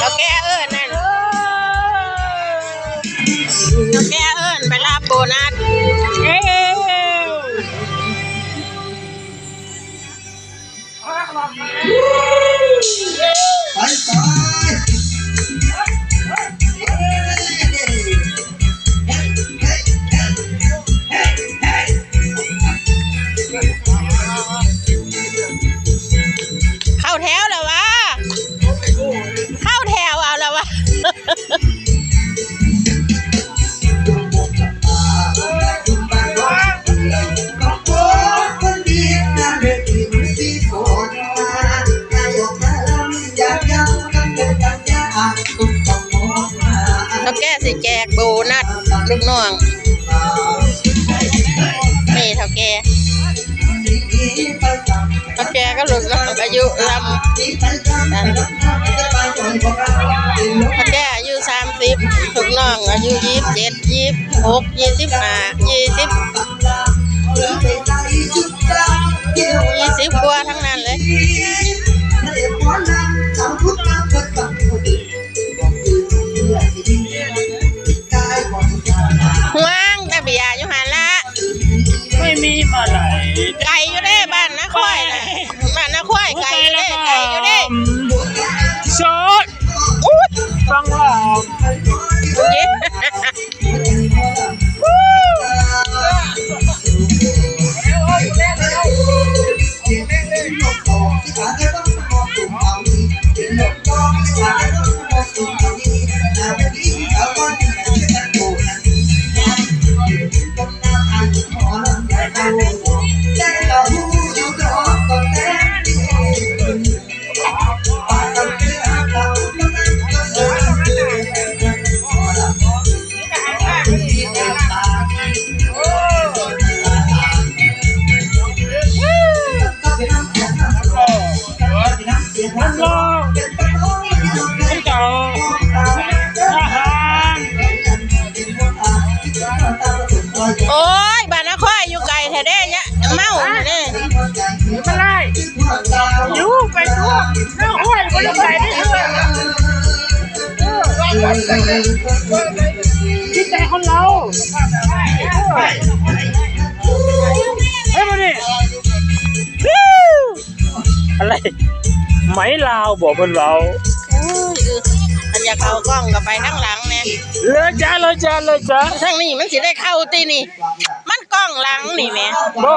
เราแก้เอิญนั่นเราแก้เอิญไปรับโบนัสเอ้ไปไป ลูกน้องนี่เท่าแก่เท่าแก่ก็ลูกน้องอายุลำเท่าแก่อายุสามสิบลูกน้องอายุยี่สิบเจ็ดยี่สิบหกยี่สิบห้ายี่สิบยี่สิบกว่าทั้ง เด้เนี่ยเมาแท้เด้ไม่ไล่อยู่ไปทั่วเรื่องห้วยก็ต้องไปได้เรื่อยจิตใจคนเราเฮ้ยมาดิอะไรไหมลาวบอกมันเราโอ้ยคืออันอยากเข้ากล้องก็ไปข้างหลังเนี่ยเลยจ้าเลยจ้าเลยจ้าทั้งนี้มันสิได้เข้าตีนี่ ต้องหลังนี่แหม่ บ่